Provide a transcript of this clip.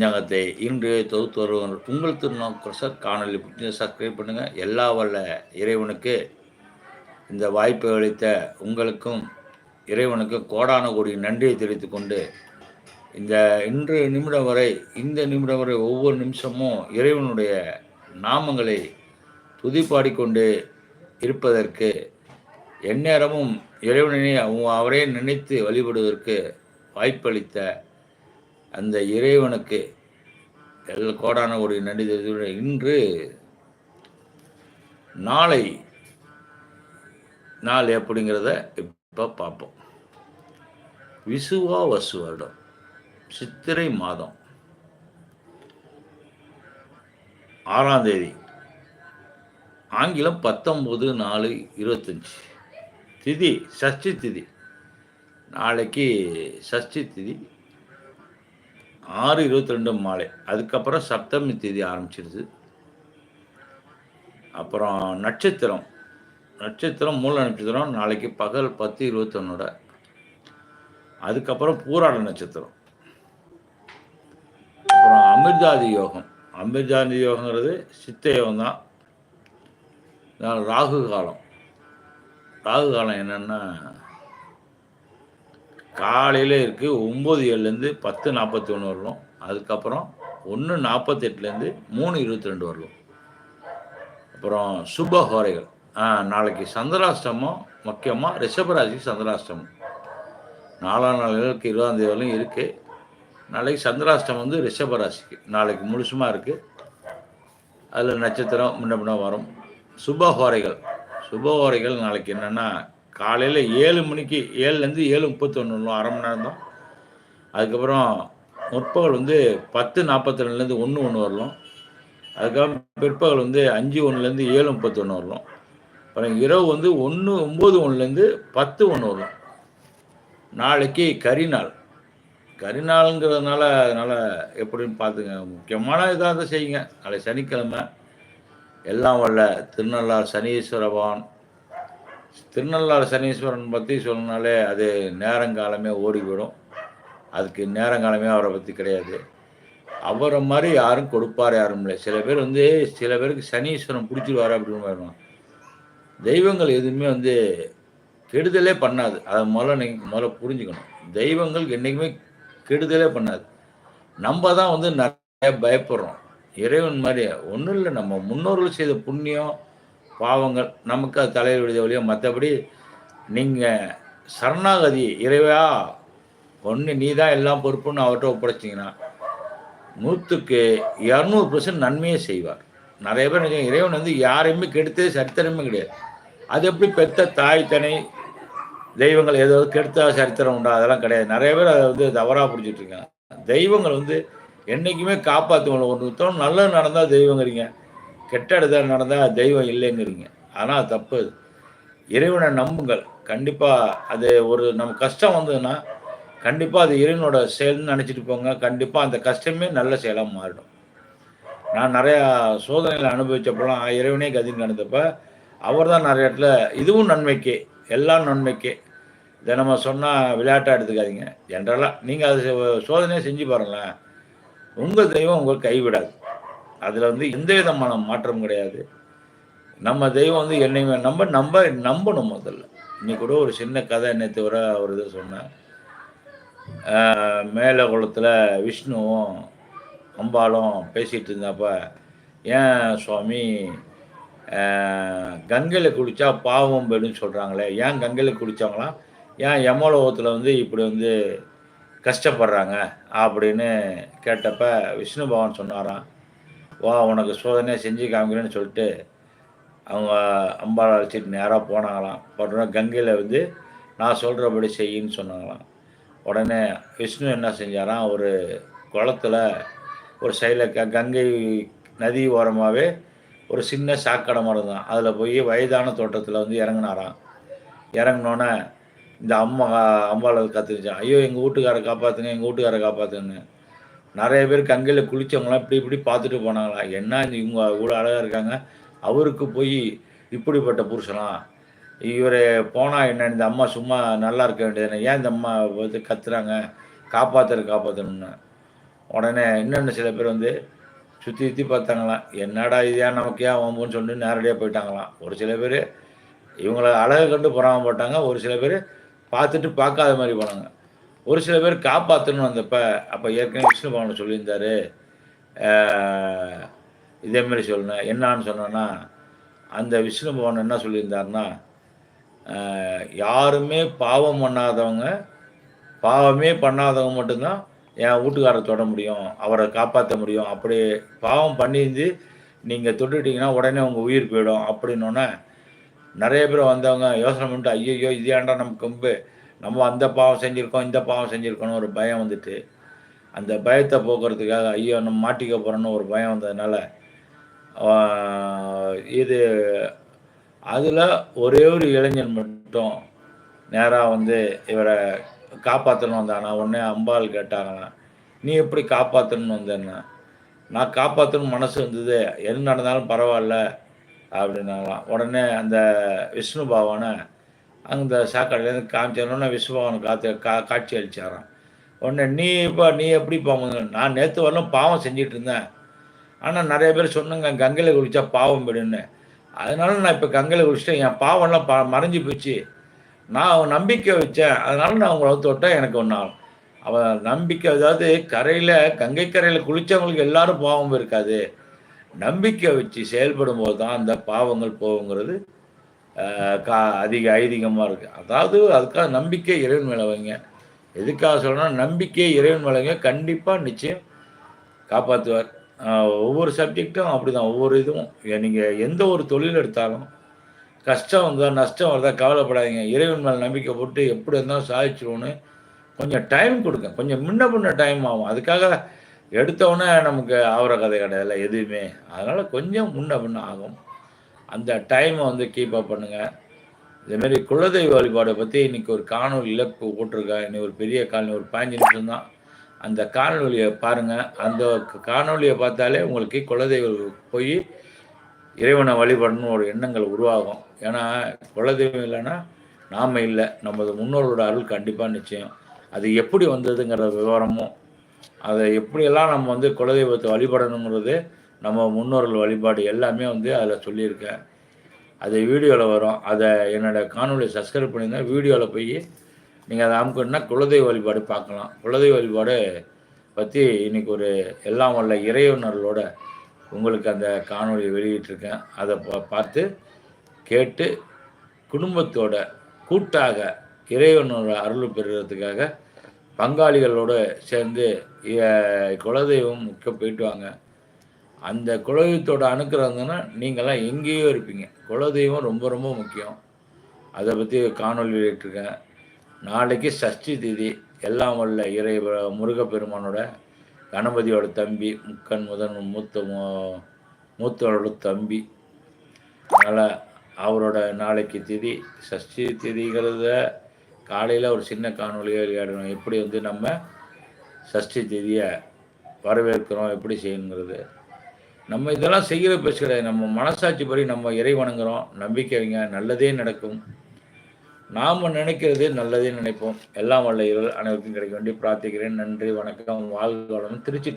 ஞானத்தை இன்று தொகுத்து வருவர் உங்கள் திருநோக்கம் சார் காணொலி பிடிச்சி சப்ஸ்கிரைப் பண்ணுங்கள் எல்லா வல்ல இறைவனுக்கு இந்த வாய்ப்பை அளித்த உங்களுக்கும் இறைவனுக்கும் கோடான கோடி நன்றியை தெரிவித்துக் கொண்டு இந்த இன்று நிமிடம் வரை இந்த நிமிடம் வரை ஒவ்வொரு நிமிஷமும் இறைவனுடைய நாமங்களை துதிப்பாடிக்கொண்டு இருப்பதற்கு எந்நேரமும் இறைவனை அவங்க அவரே நினைத்து வழிபடுவதற்கு வாய்ப்பளித்த அந்த இறைவனுக்கு எல் கோடான ஒரு நன்றி தெரிவித்து இன்று நாளை நாள் எப்படிங்கிறத இப்போ பார்ப்போம். விசுவா வசு வருடம் சித்திரை மாதம் ஆறாம் தேதி ஆங்கிலம் பத்தொம்போது நாலு இருபத்தஞ்சி. திதி சஷ்டி திதி. நாளைக்கு சஷ்டி திதி ஆறு இருபத்தி ரெண்டு மாலை. அதுக்கப்புறம் சப்தமி தேதி ஆரம்பிச்சிருது. அப்புறம் நட்சத்திரம். நட்சத்திரம் மூல நட்சத்திரம் நாளைக்கு பகல் பத்து இருபத்தொன்னோட. அதுக்கப்புறம் பூராட நட்சத்திரம். அப்புறம் அமிர்தாதி யோகம். அமிர்தாதி யோகங்கிறது சித்த யோகம் தான் ராகு காலம். ராகு காலம் என்னென்னா காலையில் இருக்குது ஒம்பது ஏழுலேருந்து பத்து நாற்பத்தி ஒன்று வரலும் அதுக்கப்புறம் ஒன்று நாற்பத்தெட்டுலேருந்து மூணு இருபத்தி ரெண்டு வரலும். அப்புறம் சுப ஹோரைகள். ஆ நாளைக்கு சந்திராஷ்டமம் முக்கியமாக ரிஷபராசிக்கு சந்திராஷ்டமம். நாலாம் நாளுக்கு இருபதாம் தேதி இருக்குது நாளைக்கு சந்திராஷ்டமம் வந்து ரிஷபராசிக்கு. நாளைக்கு முழுசுமாக இருக்குது அதில் நட்சத்திரம் முன்ன பின்ன வரும். சுப ஹோரைகள். சுப ஹோரைகள் நாளைக்கு என்னென்னா காலையில் ஏழு மணிக்கு ஏழுலேருந்து ஏழு முப்பத்தொன்று அரை மணி நேரம் தான் அதுக்கப்புறம் முற்பகல் வந்து பத்து நாற்பத்தி ரெண்டுலேருந்து ஒன்று ஒன்று வரலாம். அதுக்கப்புறம் பிற்பகல் வந்து அஞ்சு ஒன்றுலேருந்து ஏழு முப்பத்தொன்று வரலாம். அப்புறம் இரவு வந்து ஒன்று ஒம்பது ஒன்றுலேருந்து பத்து ஒன்று வரலாம். நாளைக்கு கரிநாள் கரிநாளுங்கிறதுனால அதனால் எப்படின்னு பார்த்துங்க. முக்கியமான இதாக தான் செய்யுங்க. நாளை சனிக்கிழமை. எல்லாம் வல்ல திருநள்ளார் சனீஸ்வர பகவான் திருநள்ளாறு சனீஸ்வரன் பற்றி சொல்லணுனாலே அது நேரங்காலமே ஓடிவிடும் அதுக்கு நேரங்காலமே அவரை பற்றி கிடையாது. அவரை மாதிரி யாரும் கொடுப்பார் யாரும் இல்லை. சில பேர் வந்து சில பேருக்கு சனீஸ்வரன் பிடிச்சிருவார் அப்படின்னு வரணும் தெய்வங்கள் எதுவுமே வந்து கெடுதலே பண்ணாது. அதை முதல்ல நீங்கள் முதல்ல புரிஞ்சுக்கணும். தெய்வங்கள் என்றைக்குமே கெடுதலே பண்ணாது. நம்ம தான் வந்து நிறைய பயப்படுறோம். இறைவன் மாதிரி ஒன்றும் இல்லை. நம்ம முன்னோர்கள் செய்த புண்ணியம் பாவங்கள் நமக்கு அது தலையில் விடுத வழியோ மற்றபடி நீங்கள் சரணாகதி இறைவா ஒன்று நீ தான் எல்லாம் பொறுப்புன்னு அவர்கிட்ட ஒப்படைச்சிங்கன்னா நூற்றுக்கு இரநூறு பர்சன்ட் நன்மையே செய்வார். நிறைய பேர் இறைவன் வந்து யாரையுமே கெடுத்தே சரித்திரமே கிடையாது. அது எப்படி பெத்த தாய் தனி தெய்வங்கள் ஏதோ கெடுத்தா சரித்திரம் உண்டா? அதெல்லாம் கிடையாது. நிறைய பேர் அதை வந்து தவறாக பிடிச்சிட்டு இருக்காங்க. தெய்வங்கள் வந்து என்றைக்குமே காப்பாற்றுவாங்க ஒருத்தவங்க நல்லது நடந்தால் தெய்வங்கிறீங்க. கெட்ட இடத்துல நடந்தால் தெய்வம் இல்லைங்கிறீங்க. ஆனால் தப்பு. இறைவனை நம்புங்கள். கண்டிப்பாக அது ஒரு நம்ம கஷ்டம் வந்ததுன்னா கண்டிப்பாக அது இறைவனோட செயல்னு நினச்சிட்டு போங்க. கண்டிப்பாக அந்த கஷ்டமே நல்ல செயலாக மாறிடும். நான் நிறையா சோதனைகளை அனுபவித்தப்பெல்லாம் இறைவனே கதின்னு நடந்தப்ப அவர் தான் நிறைய இடத்துல இதுவும் நன்மைக்கே எல்லாம் நன்மைக்கே. இதை நம்ம சொன்னால் விளையாட்டாக எடுத்துக்காதீங்க. ஜென்ரலாக நீங்கள் அது சோதனையை செஞ்சு பாருங்களேன். உங்கள் தெய்வம் உங்களுக்கு கைவிடாது. அதில் வந்து எந்த விதமான மாற்றம் கிடையாது. நம்ம தெய்வம் வந்து என்னையுமே நம்ம நம்ப நம்பணும் முதல்ல. இன்னைக்கு கூட ஒரு சின்ன கதை நேற்று வர ஒரு இதை சொன்னேன். மேலே குளத்தில் விஷ்ணுவும் அம்பாலும் பேசிகிட்டு இருந்தப்ப ஏன் சுவாமி கங்கையில் குளித்தா பாவம் போயிடுன்னு சொல்கிறாங்களே ஏன் கங்கையில் குளித்தாங்களாம் ஏன் யமலோகத்தில் வந்து இப்படி வந்து கஷ்டப்படுறாங்க? அப்படின்னு கேட்டப்ப விஷ்ணு பகவான் சொன்னாராம். வா உனக்கு சோதனையை செஞ்சு காமிக்கிறேன்னு சொல்லிட்டு அவங்க அம்பாவை அழைச்சிட்டு நேராக போனாங்களாம். உடனே கங்கையில் வந்து நான் சொல்கிறபடி செய்யின்னு சொன்னாங்களாம். உடனே விஷ்ணு என்ன செஞ்சாராம் ஒரு குளத்தில் ஒரு சைடில் க கங்கை நதி ஓரமாகவே ஒரு சின்ன சாக்கடை மரம் தான். அதில் போய் வயதான தோட்டத்தில் வந்து இறங்கினாராம். இறங்கினோன்னே இந்த அம்மா அம்பாவை கற்றுக்கிச்சான் ஐயோ எங்கள் வீட்டுக்காரை காப்பாற்றுங்க எங்கள் வீட்டுக்காரை காப்பாற்றுங்க நிறைய பேர் கங்கையில் குளித்தவங்களாம் இப்படி இப்படி பார்த்துட்டு போனாங்களா என்ன இவங்க இவ்வளோ அழகாக இருக்காங்க? அவருக்கு போய் இப்படிப்பட்ட புருஷனா? இவர் போனால் என்ன இந்த அம்மா சும்மா நல்லா இருக்க வேண்டியது ஏன் இந்த அம்மா வந்து கத்துறாங்க? காப்பாற்றுற காப்பாற்றணும்னு உடனே இன்னொன்று சில பேர் வந்து சுற்றி சுற்றி பார்த்தாங்களாம். என்னடா இது ஏன் நமக்கு ஏன் வம்புன்னு சொல்லிட்டு நேரடியாக போயிட்டாங்களாம். ஒரு சில பேர் இவங்கள அழகு கண்டு பொறாம போட்டாங்க ஒரு சில பேர் பார்த்துட்டு பார்க்காத மாதிரி போனாங்க. ஒரு சில பேர் காப்பாற்றணும் வந்தப்ப அப்போ ஏற்கனவே விஷ்ணு பவன் சொல்லியிருந்தாரு. இதேமாரி இதே மாதிரி சொல்லணும். என்னான்னு சொன்னோன்னா அந்த விஷ்ணு பவன் என்ன சொல்லியிருந்தாருன்னா யாருமே பாவம் பண்ணாதவங்க பாவமே பண்ணாதவங்க மட்டும்தான் என் வீட்டுக்காரரை தொட முடியும் அவரை காப்பாற்ற முடியும். அப்படி பாவம் பண்ணியிருந்து நீங்கள் தொட்டுட்டிங்கன்னா உடனே உங்கள் உயிர் போயிடும். அப்படின்னோடனே நிறைய பேர் வந்தவங்க யோசனை பண்ணிட்டு ஐயோ இது ஏன்டா நம்ம கொம்பு? நம்ம அந்த பாவம் செஞ்சுருக்கோம் இந்த பாவம் செஞ்சுருக்கோன்னு ஒரு பயம் வந்துட்டு அந்த பயத்தை போக்குறதுக்காக ஐயோ நம்ம மாட்டிக்க போகிறோன்னு ஒரு பயம் வந்ததுனால இது அதில் ஒரே ஒரு இளைஞன் மட்டும் நேராக வந்து இவரை காப்பாற்றணும் வந்தானா? உடனே அம்பாள் கேட்டாங்களாம் நீ எப்படி காப்பாற்றணும்னு வந்தேன்னா நான் காப்பாற்றணும் மனசு வந்தது என்ன நடந்தாலும் பரவாயில்ல அப்படின்னாலாம் உடனே அந்த விஷ்ணு பாவனை அந்த சாக்கடையிலேருந்து காமிச்சோன்னா விஸ்வபவன் காத்து கா காட்சி அளிச்சாராம். உடனே நீ இப்போ நீ எப்படி பாவம் நான் நேற்று வரலும் பாவம் செஞ்சிட்டு இருந்தேன். ஆனால் நிறைய பேர் சொன்னாங்க கங்கையில் குளிச்சா பாவம் போயிடுன்னு அதனால நான் இப்போ கங்கையில் குளிச்சிட்டேன். என் பாவம்லாம் பா மறைஞ்சு போச்சு. நான் அவன் நம்பிக்கை வச்சேன். அதனால நான் அவங்கள தொட்டேன் எனக்கு ஒன்றாகும் அவன் நம்பிக்கை அதாவது கரையில் கங்கை கரையில் குளித்தவங்களுக்கு எல்லாரும் பாவம் இருக்காது. நம்பிக்கை வச்சு செயல்படும் போது தான் அந்த பாவங்கள் போகுங்கிறது கா அதிக ஐதீகமாக இருக்குது அதாவது அதுக்காக நம்பிக்கை இறைவன் மேலே வைங்க. எதுக்காக சொல்லணும்னா நம்பிக்கை இறைவன் மேலே வைங்க. கண்டிப்பாக நிச்சயம் காப்பாற்றுவார் ஒவ்வொரு சப்ஜெக்டும் அப்படி தான் ஒவ்வொரு இதுவும். நீங்கள் எந்த ஒரு தொழில் எடுத்தாலும் கஷ்டம் வந்தா நஷ்டம் வருதா கவலைப்படாதீங்க. இறைவன் மேலே நம்பிக்கை போட்டு எப்படி இருந்தாலும் சாதிச்சிருவோன்னு கொஞ்சம் டைம் கொடுங்க. கொஞ்சம் முன்ன பின்ன டைம் ஆகும். அதுக்காக எடுத்தோடனே நமக்கு ஆகிற கதை கிடையாது எதுவுமே. அதனால் கொஞ்சம் முன்ன பின்ன ஆகும். அந்த டைமை வந்து கீப் அப் பண்ணுங்கள் இதேமாரி குலதெய்வ வழிபாடை பற்றி இன்னைக்கு ஒரு காணொலியில் போட்டிருக்கேன் இன்னைக்கு ஒரு பெரிய காலனி ஒரு பாஞ்சு நிமிஷம் தான் அந்த காணொலியை பாருங்கள் அந்த காணொலியை பார்த்தாலே உங்களுக்கு குலதெய்வம் போய் இறைவனை வழிபடணும் ஒரு எண்ணங்கள் உருவாகும். ஏன்னா குலதெய்வம் இல்லைன்னா நாம் இல்லை. நமது முன்னோர்களோட அருள் கண்டிப்பாக நிச்சயம். அது எப்படி வந்ததுங்கிற விவரமும் அதை எப்படியெல்லாம் நம்ம வந்து குலதெய்வத்தை வழிபடணுங்கிறது நம்ம முன்னோர்கள் வழிபாடு எல்லாமே வந்து அதில் சொல்லியிருக்கேன். அது வீடியோவில் வரும். அதை என்னோடய காணொலியை சப்ஸ்கிரைப் பண்ணியிருந்தா வீடியோவில் போய் நீங்கள் அதை அமுக்கணுன்னா குலதெய்வ வழிபாடு பார்க்கலாம் குலதெய்வ வழிபாடு பற்றி இன்னைக்கு ஒரு எல்லாம் வல்ல இறையுணர்களோட உங்களுக்கு அந்த காணொலியை வெளியிட்டிருக்கேன். அதை பார்த்து கேட்டு குடும்பத்தோட கூட்டாக இறைவனோட அருள் பெறுறதுக்காக பங்காளிகளோடு சேர்ந்து குலதெய்வம் முக்க போயிட்டு வாங்க. அந்த குலதெய்வத்தோட அனுக்கிறதுனா நீங்களாம் எங்கேயோ இருப்பீங்க. குலதெய்வம் ரொம்ப ரொம்ப முக்கியம். அதை பற்றி காணொலி வெளியிட்டிருக்கேன். நாளைக்கு சஷ்டி திதி எல்லாம் வல்ல இறை முருகப்பெருமானோட கணபதியோட தம்பி முக்கன் முதன் மூத்த மூ- மூத்தவரோட தம்பி. அதனால் அவரோட நாளைக்கு திதி சஷ்டி திதிங்கிறத காலையில் ஒரு சின்ன காணொலியை விளையாடணும் எப்படி வந்து நம்ம சஷ்டி திதியை வரவேற்கிறோம் எப்படி செய்யணுங்கிறது. நம்ம இதெல்லாம் செய்கிற பேச்சு கிடையாது நம்ம மனசாட்சி படி நம்ம இறை வணங்குறோம் நம்பிக்கை வைங்க. நல்லதே நடக்கும். நாம் நினைக்கிறது நல்லதே நினைப்போம். எல்லாம் வல்ல இருள் அனைவருக்கும் கிடைக்க வேண்டி பிரார்த்திக்கிறேன். நன்றி வணக்கம். வாழ்க வளமுடன் திருச்சி